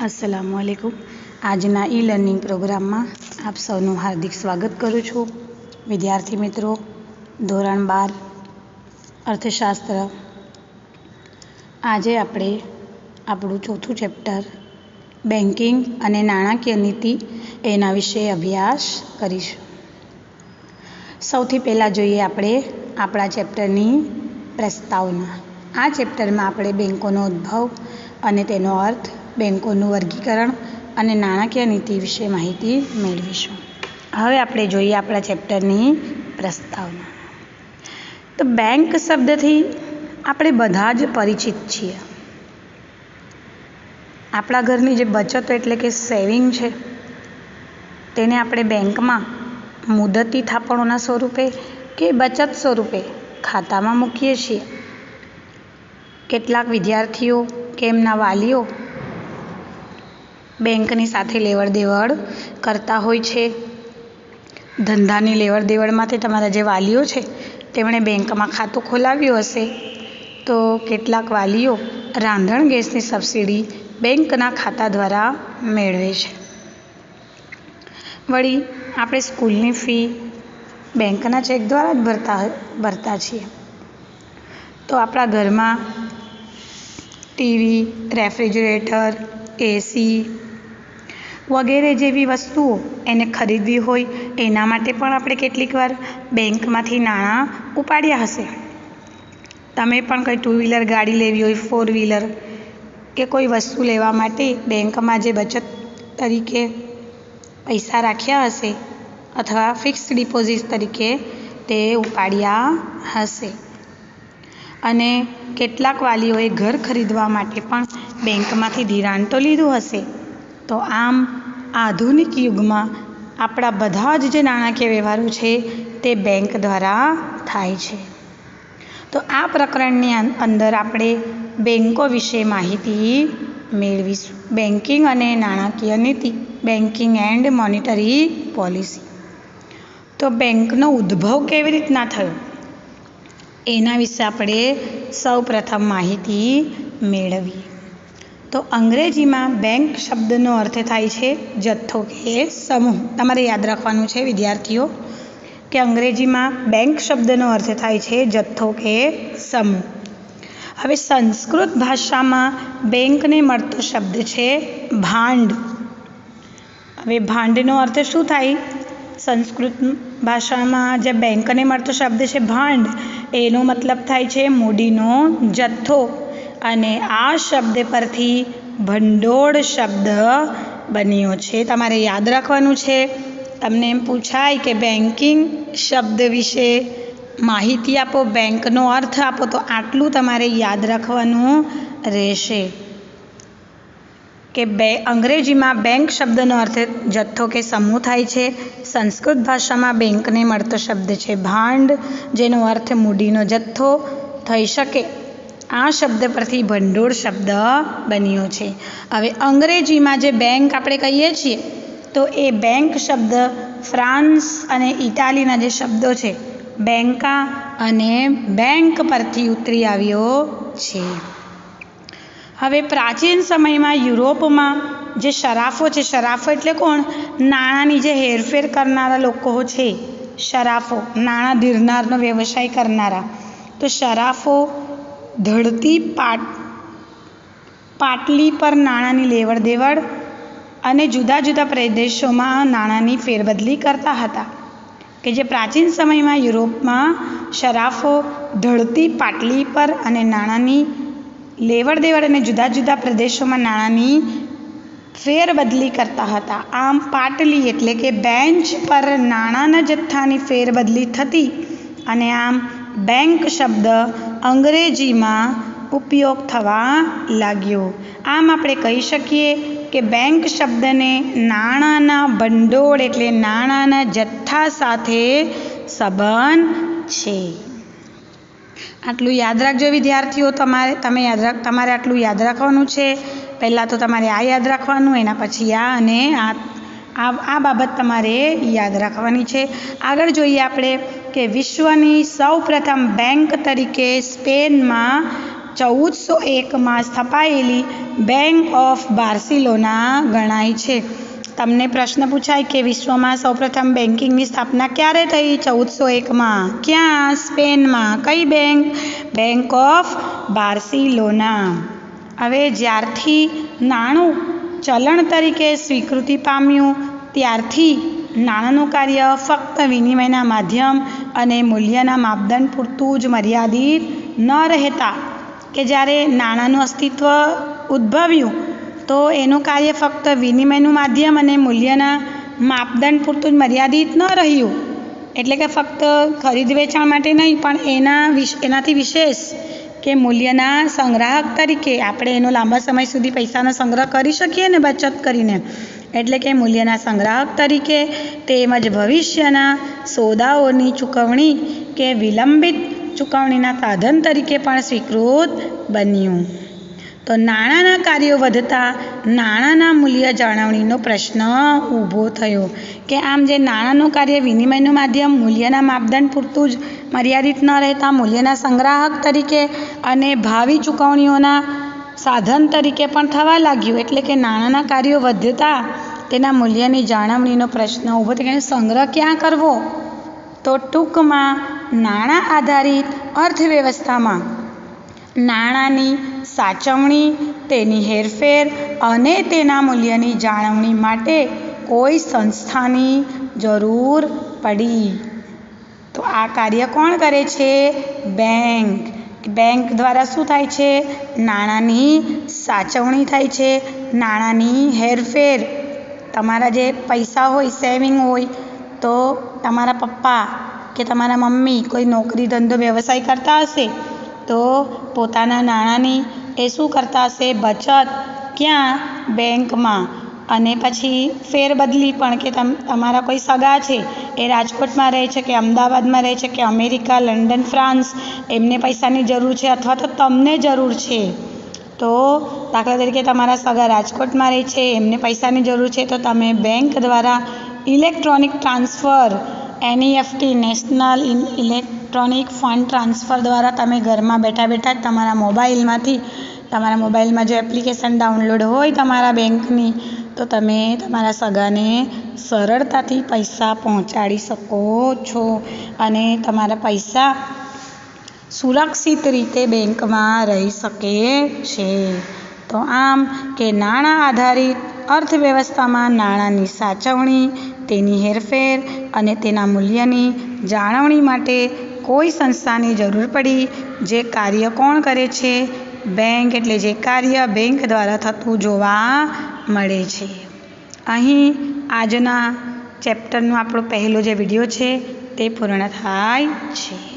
અસલામુ અલૈકુમ આજના e learning પ્રોગ્રામમાં આપ સૌનું હાર્દિક સ્વાગત કરું છું. વિદ્યાર્થી મિત્રો, ધોરણ બાર, અર્થશાસ્ત્ર. આજે આપણે આપણું ચોથું ચેપ્ટર બેન્કિંગ અને નાણાકીય નીતિ, એના વિશે અભ્યાસ કરીશું. સૌથી પહેલાં જોઈએ આપણે આપણા ચેપ્ટરની પ્રસ્તાવના. આ ચેપ્ટરમાં આપણે બેન્કોનો ઉદ્ભવ અને તેનો અર્થ બેન્કોનું વર્ગીકરણ અને નાણાકીય નીતિ વિશે માહિતી મેળવીશું. હવે આપણે જોઈએ આપણા ચેપ્ટરની પ્રસ્તાવના. તો બેંક શબ્દથી આપણે બધા જ પરિચિત છીએ. આપણા ઘરની જે બચત એટલે કે સેવિંગ છે, તેને આપણે બેંકમાં મુદતી થાપણોના સ્વરૂપે કે બચત સ્વરૂપે ખાતામાં મૂકીએ છીએ. કેટલાક વિદ્યાર્થીઓ કે એમના વાલીઓ બેંકની સાથે લેવડ દેવડ કરતા હોય છે. ધંધાની લેવડ દેવડમાંથી તમારા જે વાલીઓ છે, તેમણે બેંકમાં ખાતું ખોલાવ્યું હશે. તો કેટલાક વાલીઓ રાંધણ ગેસની સબસિડી બેંકના ખાતા દ્વારા મેળવે છે. વળી, આપણે સ્કૂલની ફી બેંકના ચેક દ્વારા જ ભરતા ભરતા છીએ. તો આપણા ઘરમાં ટીવી, રેફ્રિજરેટર, એસી વગેરે જેવી વસ્તુઓ એને ખરીદવી હોય, એના માટે પણ આપણે કેટલીક વાર બેંકમાંથી નાણાં ઉપાડ્યા હશે. તમે પણ કંઈ ટુ વ્હીલર ગાડી લેવી હોય ફોર વ્હીલર કે કોઈ વસ્તુ લેવા માટે બેંકમાં જે બચત તરીકે પૈસા રાખ્યા હશે અથવા ફિક્સ ડિપોઝિટ તરીકે તે ઉપાડ્યા હશે. અને કેટલાક વાલીઓએ ઘર ખરીદવા માટે પણ બેંકમાંથી ધિરાણ તો લીધું હશે. તો આમ આધુનિક યુગમાં આપણા બધા જ જે નાણાકીય વ્યવહારો છે તે બેંક દ્વારા થાય છે. તો આ પ્રકરણની અંદર આપણે બેંકો વિશે માહિતી મેળવીશું. બેન્કિંગ અને નાણાકીય નીતિ બેન્કિંગ એન્ડ મોનિટરી પોલિસી તો બેંકનો ઉદ્ભવ કેવી રીતના થયો? એના વિશે આપણે સૌ પ્રથમ માહિતી મેળવીએ. તો અંગ્રેજીમાં બેંક શબ્દનો અર્થ થાય છે જથ્થો કે સમૂહ. તમારે યાદ રાખવાનું છે, વિદ્યાર્થીઓ, કે અંગ્રેજીમાં બેંક શબ્દનો અર્થ થાય છે જથ્થો કે સમૂહ. હવે સંસ્કૃત ભાષામાં બેંકને મળતો શબ્દ છે ભાંડ. હવે ભાંડનો અર્થ શું થાય? સંસ્કૃત ભાષામાં જે બેંકને મળતો શબ્દ છે ભાંડ, એનો મતલબ થાય છે મૂડીનો જથ્થો. અને આ શબ્દ પરથી ભંડોળ શબ્દ બન્યો છે. તમારે યાદ રાખવાનું છે. તમને એમ પૂછાય કે બેન્કિંગ શબ્દ વિશે માહિતી આપો બેંકનો અર્થ આપો, તો આટલું તમારે યાદ રાખવાનું રહેશે. કે બે, અંગ્રેજીમાં બેંક શબ્દનો અર્થ જથ્થો કે સમૂહ થાય છે. સંસ્કૃત ભાષામાં બેંકને મળતો શબ્દ છે ભાંડ, જેનો અર્થ મૂડીનો જથ્થો થઈ શકે. આ શબ્દ પરથી ભંડોળ શબ્દ બન્યો છે. હવે અંગ્રેજીમાં જે બેંક આપણે કહીએ છીએ, તો એ બેંક શબ્દ ફ્રાન્સ અને ઇટાલીના જે શબ્દો છે, બેંકા અને બેંક પરથી ઉતરી આવ્યો છે. હવે પ્રાચીન સમયમાં યુરોપમાં જે શરાફો છે, શરાફો એટલે કોણ? નાણાંની જે હેરફેર કરનારા લોકો છે, શરાફો, નાણાં ધીરનારનો વ્યવસાય કરનારા. તો શરાફો ધડતી પાટ, પાટલી પર નાણાંની લેવડ દેવડ અને જુદા જુદા પ્રદેશોમાં નાણાંની ફેરબદલી કરતા હતા કે જે પ્રાચીન સમયમાં યુરોપમાં શરાફો ઢળતી પાટલી પર અને નાણાંની લેવડ દેવડ અને જુદા જુદા પ્રદેશોમાં નાણાંની ફેરબદલી કરતા હતા. આમ પાટલી એટલે કે બેન્ચ પર નાણાંના જથ્થાની ફેરબદલી થતી અને આમ બેંક શબ્દ અંગ્રેજીમાં ઉપયોગ થવા લાગ્યો. આમ આપણે કહી શકીએ કે બેંક શબ્દને નાણાંના ભંડોળ એટલે નાણાંના જથ્થા સાથે સંબંધ છે. આટલું યાદ રાખજો વિદ્યાર્થીઓ, તમારે તમે યાદ રાખ તમારે આટલું યાદ રાખવાનું છે. પહેલાં તો તમારે આ યાદ રાખવાનું, એના પછી આ અને આ આ બાબત તમારે યાદ રાખવાની છે. આગળ જોઈએ આપણે કે વિશ્વની સૌ પ્રથમ બેંક તરીકે સ્પેનમાં ચૌદસો એકમાં સ્થપાયેલી બેંક ઓફ બાર્સિલોના ગણાય છે. તમને પ્રશ્ન પૂછાય કે વિશ્વમાં સૌપ્રથમ બેન્કિંગની સ્થાપના ક્યારે થઈ? ચૌદસો એકમાં. ક્યાં? સ્પેનમાં. કઈ બેંક? Bank of Barcelona. હવે જ્યારથી નાણું ચલણ તરીકે સ્વીકૃતિ પામ્યું, ત્યારથી નાણાંનું કાર્ય ફક્ત વિનિમયના માધ્યમ અને મૂલ્યના માપદંડ પૂરતું જ મર્યાદિત ન રહેતા કે જ્યારે નાણાંનું અસ્તિત્વ ઉદ્ભવ્યું, તો એનું કાર્ય ફક્ત વિનિમયનું માધ્યમ અને મૂલ્યના માપદંડ પૂરતું જ મર્યાદિત ન રહ્યું. એટલે કે ફક્ત ખરીદ વેચાણ માટે નહીં, પણ એના વિશ, એનાથી વિશેષ કે મૂલ્યના સંગ્રાહક તરીકે આપણે એનો લાંબા સમય સુધી પૈસાનો સંગ્રહ કરી શકીએ ને બચત કરીને. એટલે કે મૂલ્યના સંગ્રાહક તરીકે તેમજ ભવિષ્યના સોદાઓની ચૂકવણી કે વિલંબિત ચૂકવણીના સાધન તરીકે પણ સ્વીકૃત બન્યું. તો નાણાંના કાર્યો વધતા નાણાંના મૂલ્ય જાળવણીનો પ્રશ્ન ઊભો થયો કે આમ જે નાણાંનું કાર્ય વિનિમયનું માધ્યમ મૂલ્યના માપદંડ પૂરતું જ મર્યાદિત ન રહેતા મૂલ્યના સંગ્રાહક તરીકે અને ભાવિ ચૂકવણીઓના સાધન તરીકે પણ થવા લાગ્યું. એટલે કે નાણાંના કાર્યો વધતા તેના મૂલ્યની જાળવણીનો પ્રશ્ન ઊભો થયો. સંગ્રહ ક્યાં કરવો? તો ટૂંકમાં નાણાં આધારિત અર્થવ્યવસ્થામાં. નાણાંની સાચવણી, તેની હેરફેર અને તેના મૂલ્યની જાળવણી માટે કોઈ સંસ્થાની જરૂર પડી. તો આ કાર્ય કોણ કરે છે? બેંક. બેંક દ્વારા શું થાય છે? નાણાંની સાચવણી થાય છે. નાણાંની હેરફેર. તમારા જે પૈસા હોય, સેવિંગ હોય, તો તમારા પપ્પા કે તમારા મમ્મી કોઈ નોકરી, ધંધો, વ્યવસાય કરતા હશે, તો પોતાના નાણાંની એ શું કરતા હશે? બચત. ક્યાં? બેંકમાં. અને પછી ફેરબદલી પણ કે તમ તમારા કોઈ સગા છે, એ રાજકોટમાં રહે છે કે અમદાવાદમાં રહે છે કે અમેરિકા, લંડન, ફ્રાન્સ, એમને પૈસાની જરૂર છે અથવા તો તમને જરૂર છે, તો દાખલા તરીકે તમારા સગા રાજકોટમાં રહે છે, એમને પૈસાની જરૂર છે, તો તમે બેંક દ્વારા electronic transfer NEFT national electronic fund transfer દ્વારા તમે ઘરમાં બેઠા બેઠા જ તમારા મોબાઈલમાંથી તમારા મોબાઈલમાં જો એપ્લિકેશન ડાઉનલોડ હોય તમારા બેંકની, તો તમે તમારા સગાને સરળતાથી પૈસા પહોંચાડી શકો છો. અને તમારા પૈસા સુરક્ષિત રીતે બેંકમાં રહી શકે છે. તો આમ કે નાણાં આધારિત અર્થવ્યવસ્થામાં નાણાંની સાચવણી, તેની હેરફેર અને તેના મૂલ્યની જાળવણી માટે કોઈ સંસ્થાની જરૂર પડી, જે કાર્ય કોણ કરે છે બેંક એટલે જે કાર્ય બેંક દ્વારા થતું જોવા મળે છે. અહીં આજના ચેપ્ટરનો આપણો પહેલો જે વીડિયો છે તે પૂર્ણ થાય છે.